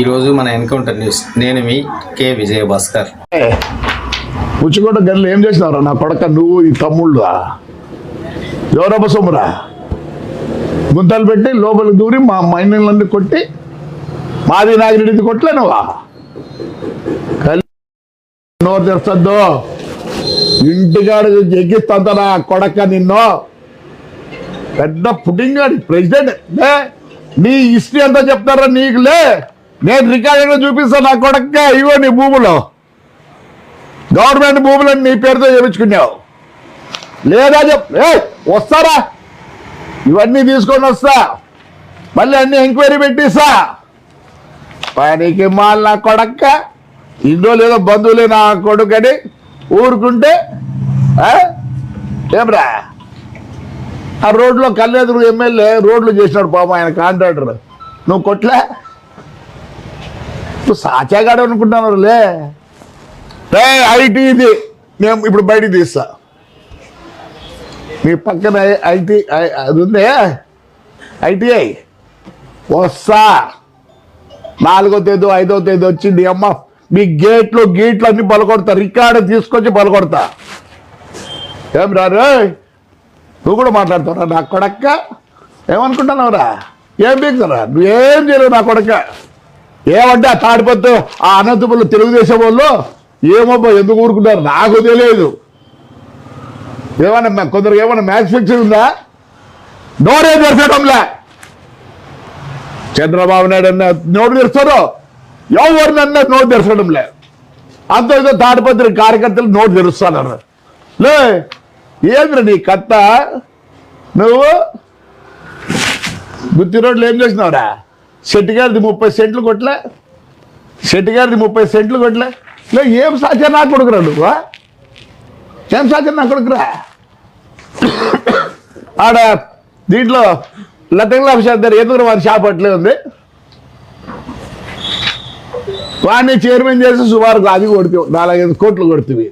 ఈరోజు మన encounter news. నేను మీ కే. విజయ భాస్కర్ పుచ్చుకోట గల్లు ఏం చేసినావురా నా కొడక నువ్వు ఈ తమ్ముళ్ళురా ఎవరబ్బ సొమ్మురా గుంతలు పెట్టి లోపలికి దూరి మా మైనర్లన్నీ కొట్టి మాది నాగిరెడ్డిది కొట్టలేనువా? నోరు తెరచద్దు. ఇంటికాడ ఎగ్గిస్తాంత నా కొడక నిన్ను. పెద్ద పుట్టింగ్ ప్రెసిడెంట్. నీ హిస్టరీ అంతా చెప్తారా నీకు? లే. నేను రికార్డుగా చూపిస్తాను నా కొడక ఇవో నీ భూములు. గవర్నమెంట్ భూములను నీ పేరుతో చేయించుకున్నావు లేదా చెప్ ఏ వస్తారా? ఇవన్నీ తీసుకొని వస్తా. మళ్ళీ అన్ని ఎంక్వైరీ పెట్టిస్తా. పనికి మాల్ నా కొడక్క. ఇంట్లో లేదో బంధువులే నా కొడుకని ఊరుకుంటే ఆ? ఏమ్రా? ఆ రోడ్లో కల్లేదురు ఎమ్మెల్యే రోడ్లు చేసినాడు పాపం ఆయన కాంట్రాక్టర్. నువ్వు కొట్లే? నువ్వు సాచాగాడు అనుకుంటున్నారు లే రే ఐటీ ఇది. మేము ఇప్పుడు బయట తీస్తా. మీ పక్కన ఐటీ అది ఉందే ఐటీఐ వస్తా నాలుగో తేదీ ఐదో తేదీ వచ్చింది అమ్మ మీ గేట్లు గేట్లు అన్ని పలకొడతా రికార్డు తీసుకొచ్చి పలకొడతా ఏం రారు నువ్వు కూడా మాట్లాడుతావురా నా కొడక్క ఏమనుకుంటున్నావురా ఏం పీకుతారా నువ్వేం చేయలేవు నా కొడక్క ఏమంటే ఆ తాడిపత్రు ఆ అనంతపురం తెలుగుదేశం వాళ్ళు ఏమబ్బా ఎందుకు ఊరుకున్నారు నాకు తెలియదు. ఏమన్నా కొందరు ఏమన్నా మ్యాచ్ ఫిక్స్ ఉందా? నోరే తెరచడంలే చంద్రబాబు నాయుడు అన్న నోటు తెరుస్తారు? ఎవరినన్నా నోటు తెరచడంలే. అంత ఏదో తాడిపత్రి కార్యకర్తలు నోటు తెరుస్తానన్నారు లే ఏంద్ర నీ కత్త? నువ్వు? గుత్తి రోడ్లు ఏం చేసినావురా? శెట్టి గారిది ముప్పై సెంట్లు కొట్లే. శెట్టి గారిది ముప్పై సెంట్లు కొట్లే. లే ఏం సాధ్యం నా కొడుకురా నువ్వు ఏం సాధ్యం నా కొడుకురా? ఆడ దీంట్లో లతంగుల షాప్ ఎందుకు వారి షాప్ అట్లే ఉంది? వాడిని చైర్మన్ చేసి సుమారు అది కొడుతు నాలుగైదు కోట్లు కొడుతుంది.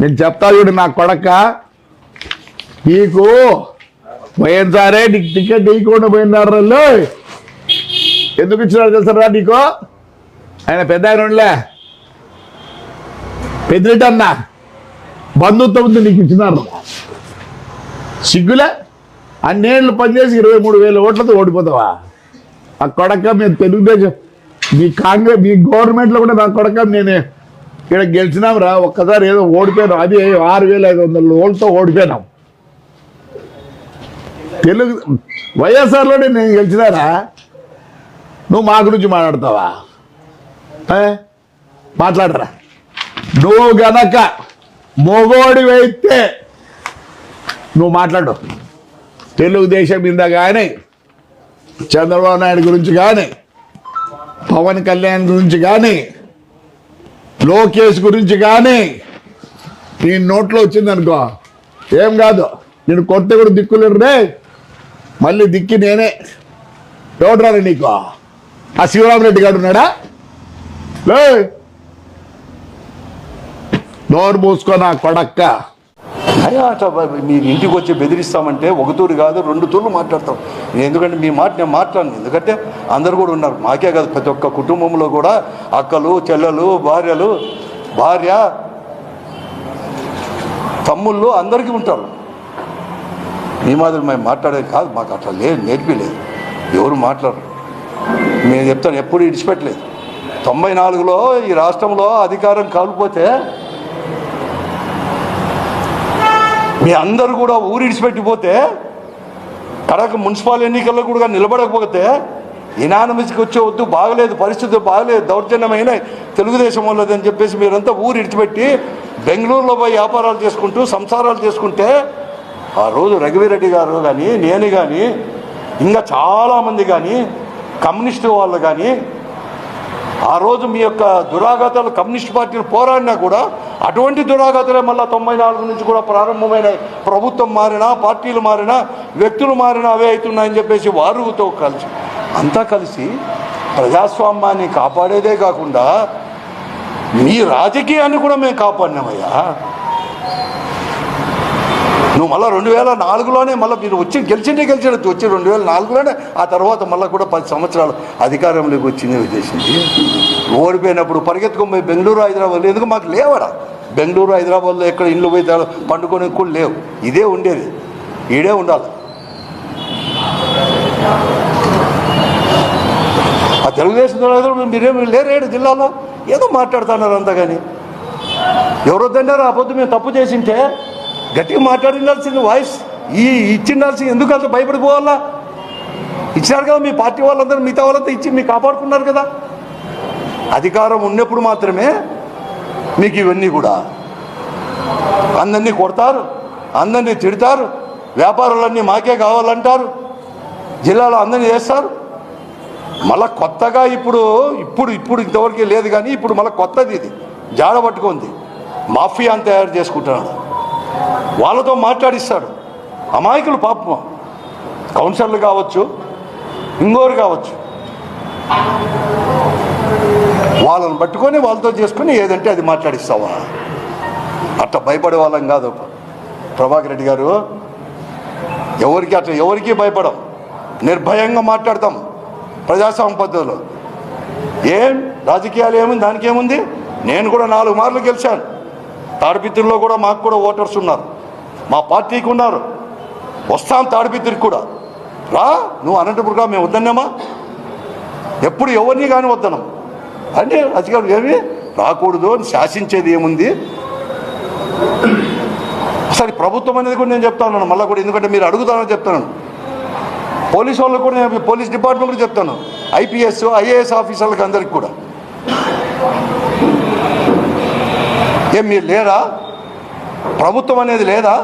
నేను చెప్తా చూడు నా కొడక. నీకు పోయినసారే నీకు టికెట్ ఇవ్వకుండా పోయినారు ఎందుకు ఇచ్చినాడు తెలుసరా నీకు? ఆయన పెద్ద ఆయన ఉండలే. పెద్దటన్నా అన్న. బంధుత్వం ఉంది నీకు ఇచ్చినారు. సిగ్గులే? అన్నేళ్ళు పనిచేసి ఇరవై మూడు వేల ఓట్లతో ఓడిపోతావా? ఆ కొడక మేము తెలుగుదేశం మీ కాంగ్రెస్ మీ గవర్నమెంట్లో కూడా నా కొడక నేనే ఇక్కడ గెలిచినాం రా ఒక్కసారి ఏదో ఓడిపోయినాం. అది ఆరు వేల ఐదు వందల ఓట్లతో ఓడిపోయినాం. తెలుగు వైఎస్ఆర్లోనే నేను గెలిచినారా నువ్వు మా గురించి మాట్లాడతావా? మాట్లాడరా. నువ్వు గనక మొగోడివైతే నువ్వు మాట్లాడు. తెలుగుదేశం మీద కానీ చంద్రబాబు నాయుడు గురించి కానీ పవన్ కళ్యాణ్ గురించి కానీ లోకేష్ గురించి కానీ నీ నోట్లో వచ్చిందనుకో ఏం కాదు. నేను కొత్త కూడా దిక్కులేడు రే. మళ్ళీ దిక్కి నేనే. ఎవడరా నీకు? ఆ శివరామరెడ్డి గారు ఉన్నాడా? లే నోరు మూసుకో నా కొడక్క. అయ్యా అట్లా మీరు ఇంటికి వచ్చి బెదిరిస్తామంటే ఒక తూరు కాదు రెండు తూర్లు మాట్లాడతాం. నేను ఎందుకంటే మీ మాట నేను మాట్లాడను. ఎందుకంటే అందరు కూడా ఉన్నారు. మాకే కాదు ప్రతి ఒక్క కుటుంబంలో కూడా అక్కలు చెల్లెలు భార్యలు భార్య తమ్ముళ్ళు అందరికీ ఉంటారు. మీ మాదిరి మేము మాట్లాడేది కాదు. మాకు అట్లా లేదు. నేర్పిలేదు ఎవరు మాట్లాడరు. నేను చెప్తాను ఎప్పుడు ఇడిచిపెట్టలేదు తొంభై నాలుగులో ఈ రాష్ట్రంలో అధికారం కాలిపోతే మీ అందరూ కూడా ఊరు ఇడిచిపెట్టిపోతే కడక మున్సిపల్ ఎన్నికల్లో కూడా నిలబడకపోతే ఇనానమిస్కి వచ్చే వద్దు బాగలేదు పరిస్థితి బాగలేదు దౌర్జన్యమైన తెలుగుదేశం వాళ్ళదని చెప్పేసి మీరంతా ఊరు ఇడిచిపెట్టి బెంగళూరులో పోయి వ్యాపారాలు చేసుకుంటూ సంసారాలు చేసుకుంటే ఆ రోజు రఘువీరెడ్డి గారు కానీ నేను కానీ ఇంకా చాలామంది కానీ కమ్యూనిస్టు వాళ్ళు కానీ ఆ రోజు మీ యొక్క దురాఘాతాలు కమ్యూనిస్ట్ పార్టీలు పోరాడినా కూడా అటువంటి దురాఘాతాలే మళ్ళీ తొంభై నాలుగు నుంచి కూడా ప్రారంభమైన ప్రభుత్వం మారినా పార్టీలు మారినా వ్యక్తులు మారినా అవే అవుతున్నాయని చెప్పేసి వారుతో కలిసి అంతా కలిసి ప్రజాస్వామ్యాన్ని కాపాడేదే కాకుండా మీ రాజకీయాన్ని కూడా మేము కాపాడినామయ్యా. నువ్వు మళ్ళీ రెండు వేల నాలుగులోనే మళ్ళీ మీరు వచ్చి గెలిచిండే గెలిచినట్టు వచ్చి రెండు వేల నాలుగులోనే ఆ తర్వాత మళ్ళీ కూడా పది సంవత్సరాలు అధికారంలోకి వచ్చింది విదేశంకి ఓడిపోయినప్పుడు పరిగెత్తుకొని బెంగళూరు హైదరాబాద్ ఎందుకు మాకు లేవడా? బెంగళూరు హైదరాబాద్లో ఎక్కడ ఇండ్లు పోయి పండుకొని కూడా లేవు. ఇదే ఉండేది. ఈడే ఉండాలి. ఆ తెలుగుదేశం నాయకులు మీరేమి లేరేడు జిల్లాలో ఏదో మాట్లాడుతున్నారు అంతా కానీ ఎవరో ఆ పొద్దు మేము తప్పు చేసింటే గట్టిగా మాట్లాడిండాల్సింది వాయిస్. ఈ ఇచ్చిండాల్సింది ఎందుకు అంత భయపడిపోవాలా? ఇచ్చినారు కదా మీ పార్టీ వాళ్ళందరూ మిగతా వాళ్ళంతా ఇచ్చి మీరు కాపాడుకున్నారు కదా. అధికారం ఉన్నప్పుడు మాత్రమే మీకు ఇవన్నీ కూడా. అందరినీ కొడతారు అందరినీ తిడతారు వ్యాపారాలన్నీ మాకే కావాలంటారు జిల్లాలో అందరినీ చేస్తారు. మళ్ళా కొత్తగా ఇప్పుడు ఇప్పుడు ఇప్పుడు ఇంతవరకు లేదు కానీ ఇప్పుడు మళ్ళీ కొత్తది ఇది. జాడ పట్టుకుంది. మాఫియాని తయారు చేసుకుంటున్నాడు. వాళ్ళతో మాట్లాడిస్తాడు. అమాయకులు పాపం. కౌన్సిలర్లు కావచ్చు ఇంకోరు కావచ్చు. వాళ్ళని పట్టుకొని వాళ్ళతో చేసుకొని ఏదంటే అది మాట్లాడిస్తావా? అట్లా భయపడే వాళ్ళం కాదు. ప్రభాకర్ రెడ్డి గారు ఎవరికి అట్లా ఎవరికి భయపడం. నిర్భయంగా మాట్లాడతాం ప్రజాస్వామ్య పద్ధతిలో. ఏం? రాజకీయాలు ఏముంది? దానికి ఏముంది? నేను కూడా నాలుగు మార్లు గెలిచాను. తాడిపిత్రిలో కూడా మాకు కూడా ఓటర్స్ ఉన్నారు. మా పార్టీకి ఉన్నారు. వస్తాం తాడిపిత్రికి కూడా. రా నువ్వు అనంతపురంగా మేము వద్దన్నామా? ఎప్పుడు ఎవరిని కానీ వద్దనం అంటే అధికారులు ఏమి? రాకూడదు అని శాసించేది ఏముంది? అసలు ప్రభుత్వం అనేది కూడా నేను చెప్తాను మళ్ళీ కూడా ఎందుకంటే మీరు అడుగుతానని చెప్తాను పోలీసు వాళ్ళకు కూడా నేను పోలీస్ డిపార్ట్మెంట్ కూడా చెప్తాను. ఐపీఎస్ ఐఏఎస్ ఆఫీసర్లకు అందరికి కూడా. ఏం మీరు లేరా? ప్రభుత్వం అనేది లేదా?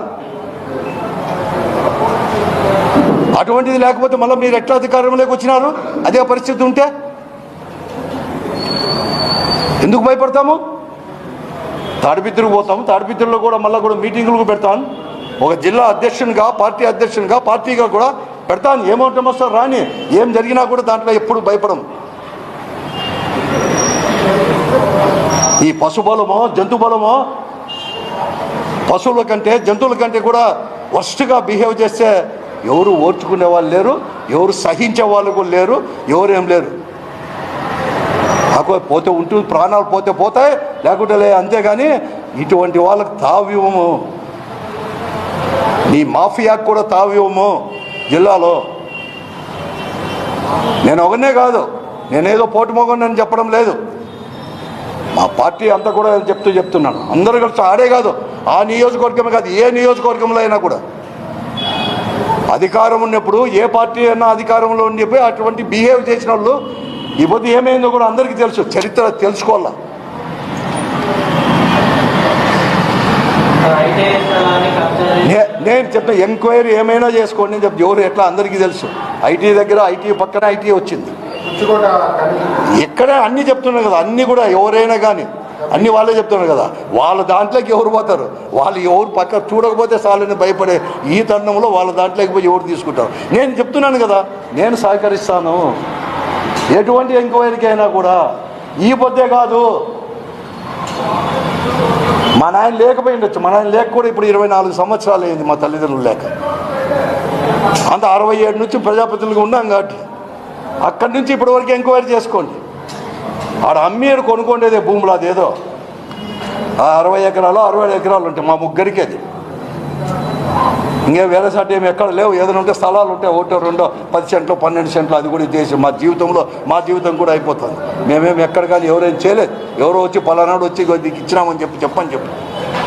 అటువంటిది లేకపోతే మళ్ళీ మీరు ఎట్లా అధికారంలోకి వచ్చినారు? అదే పరిస్థితి ఉంటే? ఎందుకు భయపడతాము? తాడిపిత్రుకు పోతాము. తాడిపిత్రుల్లో కూడా మళ్ళీ కూడా మీటింగులు పెడతాను. ఒక జిల్లా అధ్యక్షునిగా పార్టీ అధ్యక్షునిగా పార్టీగా కూడా పెడతాను. ఏమవుతామో సార్ రాని ఏం జరిగినా కూడా దాంట్లో ఎప్పుడు భయపడము ఈ పశు బలమో జంతు బలమో పశువుల కంటే జంతువుల కంటే కూడా వర్స్ట్గా బిహేవ్ చేస్తే ఎవరు ఓర్చుకునే వాళ్ళు లేరు ఎవరు సహించే వాళ్ళు కూడా లేరు ఎవరు ఏం లేరు. నాకు పోతే ఉంటుంది ప్రాణాలు పోతే పోతాయి లేకుంటే లే అంతేగాని ఇటువంటి వాళ్ళకు తావివ్వము నీ మాఫియాకు కూడా తావివ్వము జిల్లాలో. నేను ఒకనే కాదు నేనేదో పోటు మొగనని చెప్పడం లేదు. మా పార్టీ అంతా కూడా చెప్తూ చెప్తున్నాను. అందరూ కలిసి ఆడే కాదు ఆ నియోజకవర్గమే కాదు ఏ నియోజకవర్గంలో అయినా కూడా. అధికారం ఉన్నప్పుడు ఏ పార్టీ అయినా అధికారంలో ఉండిపోయి అటువంటి బిహేవ్ చేసిన వాళ్ళు ఇవ్వదు ఏమైందో కూడా అందరికీ తెలుసు చరిత్ర తెలుసుకోవాలా. నే- నేను చెప్పిన ఎంక్వైరీ ఏమైనా చేసుకోండి అని చెప్పి ఎవరు ఎట్లా అందరికీ తెలుసు. ఐటీ దగ్గర ఐటీ పక్కన ఐటీ వచ్చింది. ఎక్కడ అన్ని చెప్తున్నారు కదా అన్ని కూడా ఎవరైనా కానీ అన్ని వాళ్ళే చెప్తున్నారు కదా. వాళ్ళ దాంట్లోకి ఎవరు పోతారు? వాళ్ళు ఎవరు పక్క చూడకపోతే చాలని భయపడే ఈ తరుణంలో వాళ్ళ దాంట్లోకి పోయి ఎవరు తీసుకుంటారు? నేను చెప్తున్నాను కదా నేను సహకరిస్తాను. ఎటువంటి ఎంక్వైరీకి అయినా కూడా ఈ పొద్దే కాదు. మా నాయన లేకపోయి ఉండొచ్చు. మా నాయన లేక కూడా ఇప్పుడు ఇరవై నాలుగు సంవత్సరాలు అయింది మా తల్లిదండ్రులు లేక. అంత అరవై ఏడు నుంచి ప్రజాప్రతినిధులుగా ఉన్నాం కాబట్టి. అక్కడి నుంచి ఇప్పటి వరకు ఎంక్వైరీ చేసుకోండి. ఆడ అమ్మేడు కొనుక్కోండేదే భూములు అదేదో. ఆ అరవై ఎకరాలు అరవై ఎకరాలు ఉంటాయి మా ముగ్గురికి అది. ఇంకే వేరే సాటి ఏమి ఎక్కడ లేవు. ఏదైనా ఉంటే స్థలాలు ఉంటాయి ఒకటో రెండో పది సెంట్లు పన్నెండు సెంట్లు అది కూడా చేసి మా జీవితంలో మా జీవితం కూడా అయిపోతుంది. మేమేమి ఎక్కడ కానీ ఎవరేం చేయలేదు. ఎవరో వచ్చి పలానాడు వచ్చి ఇచ్చినామని చెప్పి చెప్పని చెప్పి.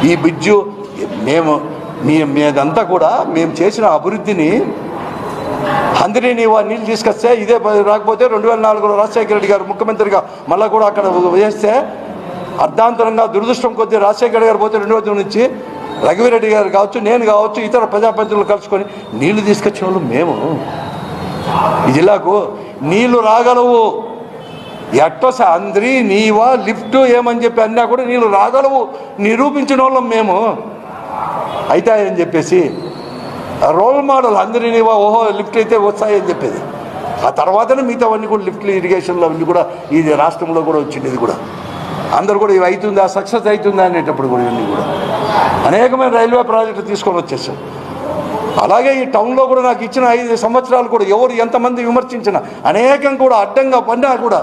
ఈ బిజ్జు మేము మీ మీదంతా కూడా మేము చేసిన అభివృద్ధిని అందరినీ నీవు ఆ నీళ్ళు తీసుకొస్తే ఇదే రాకపోతే రెండు వేల నాలుగులో రాజశేఖర రెడ్డి గారు ముఖ్యమంత్రిగా మళ్ళీ కూడా అక్కడ వేస్తే అర్ధాంతరంగా దురదృష్టం కొద్దీ రాజశేఖర రెడ్డి గారు పోతే రెండు రోజుల నుంచి రఘువీరెడ్డి గారు కావచ్చు నేను కావచ్చు ఇతర ప్రజాప్రతినిధులు కలుసుకొని నీళ్ళు తీసుకొచ్చిన వాళ్ళు మేము. ఈ జిల్లాకు నీళ్ళు రాగలవు. ఎట్టోస అంద్రి నీవా లిఫ్ట్ ఏమని చెప్పి అన్నా కూడా నీళ్ళు రాగలవు. నిరూపించిన వాళ్ళం మేము. అవుతాయని చెప్పేసి రోల్ మోడల్ అందరినీ ఓహో లిఫ్ట్ అయితే వస్తాయని చెప్పేది. ఆ తర్వాతనే మిగతావన్నీ కూడా లిఫ్ట్లు ఇరిగేషన్లు అవన్నీ కూడా ఇది రాష్ట్రంలో కూడా వచ్చింది ఇది కూడా. అందరు కూడా ఇవి అవుతుందా సక్సెస్ అవుతుందా అనేటప్పుడు కూడా ఇవన్నీ కూడా. అనేకమైన రైల్వే ప్రాజెక్టులు తీసుకొని వచ్చేసాం. అలాగే ఈ టౌన్లో కూడా నాకు ఇచ్చిన ఐదు సంవత్సరాలు కూడా ఎవరు ఎంతమంది విమర్శించినా అనేకం కూడా అడ్డంగా పడినా కూడా